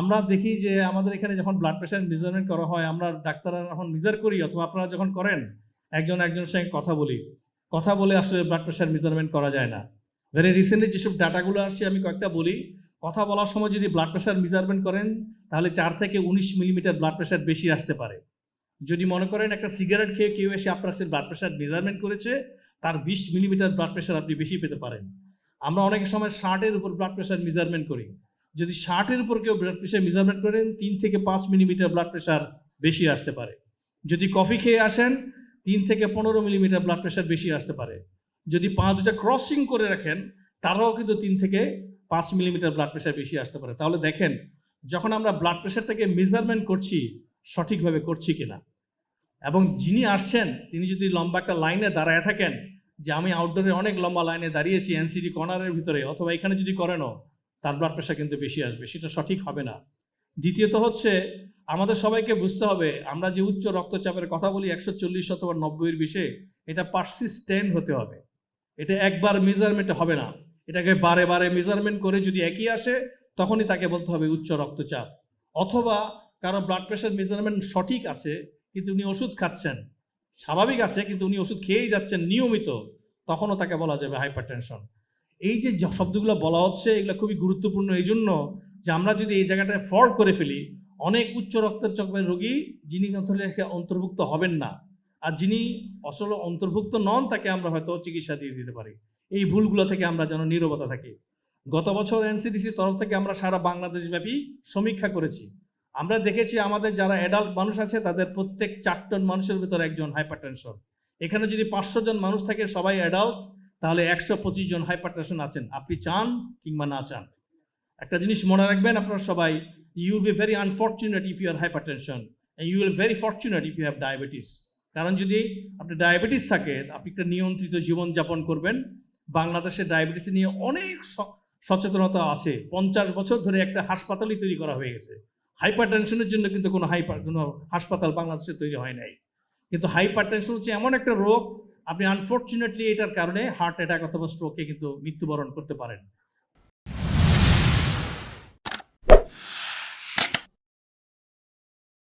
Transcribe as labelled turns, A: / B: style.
A: আমরা দেখি যে আমাদের এখানে যখন ব্লাড প্রেশার মেজারমেন্ট করা হয়, আমরা ডাক্তাররা যখন মেজার করি অথবা আপনারা যখন করেন, একজন একজনের সঙ্গে কথা বলি। কথা বলে আসলে ব্লাড প্রেশার মেজারমেন্ট করা যায় না। ভেরি রিসেন্টলি যেসব ডাটাগুলো আসছে, আমি কয়েকটা বলি। কথা বলার সময় যদি ব্লাড প্রেশার মেজারমেন্ট করেন, তাহলে চার থেকে উনিশ মিলিমিটার ব্লাড প্রেশার বেশি আসতে পারে। যদি মনে করেন একটা সিগারেট খেয়ে কেউ এসে আপনার ব্লাড প্রেশার মেজারমেন্ট করেছে, তার বিশ মিলিমিটার ব্লাড প্রেশার আপনি বেশি পেতে পারেন। আমরা অনেক সময় ষাটের উপর ব্লাড প্রেশার মেজারমেন্ট করি। যদি ষাটের উপর কেউ ব্লাড প্রেশার মেজারমেন্ট করেন, তিন থেকে পাঁচ মিলিমিটার ব্লাড প্রেশার বেশি আসতে পারে। যদি কফি খেয়ে আসেন, তিন থেকে পনেরো মিলিমিটার ব্লাড প্রেশার বেশি আসতে পারে। যদি পা দুটা ক্রসিং করে রাখেন, তারাও কিন্তু তিন থেকে পাঁচ মিলিমিটার ব্লাড প্রেশার বেশি আসতে পারে। তাহলে দেখেন, যখন আমরা ব্লাড প্রেশারটাকে মেজারমেন্ট করছি, সঠিকভাবে করছি কিনা। এবং যিনি আসছেন, তিনি যদি লম্বা একটা লাইনে দাঁড়ায় থাকেন, যে আমি আউটডোরে অনেক লম্বা লাইনে দাঁড়িয়েছি এনসিডি কর্নারের ভিতরে, অথবা এখানে যদি করেনও তার ব্লাড প্রেশার কিন্তু বেশি আসবে, সেটা সঠিক হবে না। দ্বিতীয়ত হচ্ছে, আমাদের সবাইকে বুঝতে হবে, আমরা যে উচ্চ রক্তচাপের কথা বলি, একশো চল্লিশ অথবা নব্বইয়ের বিষয়ে এটা পারসিস্টেন্ট হতে হবে। এটা একবার মেজারমেন্ট হবে না। এটাকে বারে বারে মেজারমেন্ট করে যদি একই আসে, তখনই তাকে বলতে হবে উচ্চ রক্তচাপ। অথবা কারও ব্লাড প্রেশার মেজারমেন্ট সঠিক আছে, কিন্তু উনি ওষুধ খাচ্ছেন। স্বাভাবিক আছে, কিন্তু উনি ওষুধ খেয়েই যাচ্ছেন নিয়মিত, তখনও তাকে বলা যাবে হাইপার টেনশন এই যে শব্দগুলো বলা হচ্ছে, এগুলো খুবই গুরুত্বপূর্ণ। এই জন্য যে আমরা যদি এই জায়গাটায় ফল্ট করে ফেলি, অনেক উচ্চ রক্তচাপের রোগী যিনি আসলে অন্তর্ভুক্ত হবেন না। আর যিনি আসলে অন্তর্ভুক্ত নন, তাকে আমরা হয়তো চিকিৎসা দিয়ে দিতে পারি। এই ভুলগুলো থেকে আমরা যেন নীরবতা থাকি। গত বছর এনসিডিসির তরফ থেকে আমরা সারা বাংলাদেশ ব্যাপী সমীক্ষা করেছি। আমরা দেখেছি আমাদের যারা অ্যাডাল্ট মানুষ আছে, তাদের প্রত্যেক চারজন মানুষের ভিতরে একজন হাইপারটেনশন এখানে যদি পাঁচশো জন মানুষ থাকে, সবাই অ্যাডাল্ট তাহলে একশো পঁচিশ জন হাইপার টেনশন আছেন। আপনি চান কিংবা না চান। একটা জিনিস মনে রাখবেন, আপনারা সবাই you will be very unfortunate if you are hypertension you will very fortunate if you have diabetes কারণ যদি আপনার ডায়াবেটিস থাকে, আপনি একটা নিয়ন্ত্রিত জীবনযাপন করবেন। বাংলাদেশে ডায়াবেটিস নিয়ে অনেক সচেতনতা আছে। পঞ্চাশ বছর ধরে একটা হাসপাতালই তৈরি করা হয়ে গেছে। হাইপার টেনশনের জন্য কিন্তু কোনো হাইপার কোনো হাসপাতাল বাংলাদেশে তৈরি হয় নাই। কিন্তু হাইপার টেনশন হচ্ছে এমন একটা রোগ আপনি আনফর্চুনেটলি এটার কারণে হার্ট অ্যাটাক অথবা স্ট্রোকে কিন্তু মৃত্যুবরণ করতে পারেন।